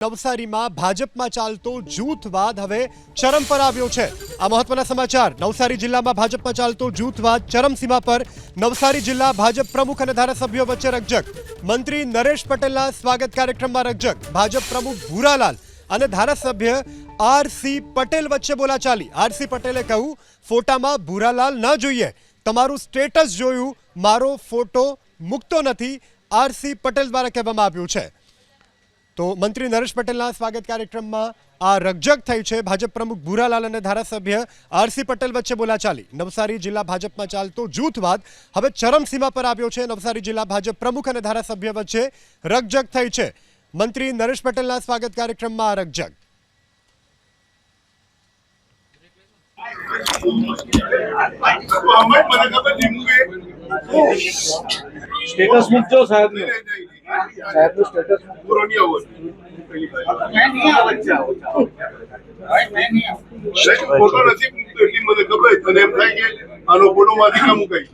નવસારીમાં ભાજપમાં ચાલતો જૂથવાદ હવે ચરમ પર આવ્યો છે. આ મહત્વના સમાચાર. નવસારી જિલ્લામાં ભાજપમાં ચાલતો જૂથવાદ ચરમસીમા પર. નવસારી જિલ્લા ભાજપ પ્રમુખ અને ધારાસભ્યો વચ્ચે રકઝક. મંત્રી નરેશ પટેલના સ્વાગત કાર્યક્રમમાં રજક ભાજપ પ્રમુખ ભૂરાલાલ અને ધારાસભ્ય આરસી પટેલ વચ્ચે બોલાચાલી. આર સી પટેલે કહ્યું, ફોટામાં ભૂરાલાલ ન જોઈએ. તમારું સ્ટેટસ જોયું. મારો ફોટો મૂકતો નથી. આરસી પટેલ દ્વારા કહેવામાં આવ્યું છે. તો મંત્રી નરેશ પટેલના સ્વાગત કાર્યક્રમમાં આ રકઝક થઈ છે. ભાજપ પ્રમુખ ભૂરાલાલ અને ધારાસભ્ય આરસી પટેલ વચ્ચે બોલાચાલી. નવસારી જિલ્લા ભાજપમાં ચાલતો જૂથવાદ હવે ચરમસીમા પર આવ્યો છે. નવસારી જિલ્લા ભાજપ પ્રમુખ અને ધારાસભ્ય વચ્ચે રકજક થઈ છે. મંત્રી નરેશ પટેલના સ્વાગત કાર્યક્રમમાં આ એ સ્ટેટસ મૂકજો સાહેબ નું સાહેબનું સ્ટેટસ પૂરો નહીં આવો ફોટો નથી મૂકતો એટલી મને ખબર છે. તને એમ થાય કે આનો ફોટો માંથી કામ મુકાય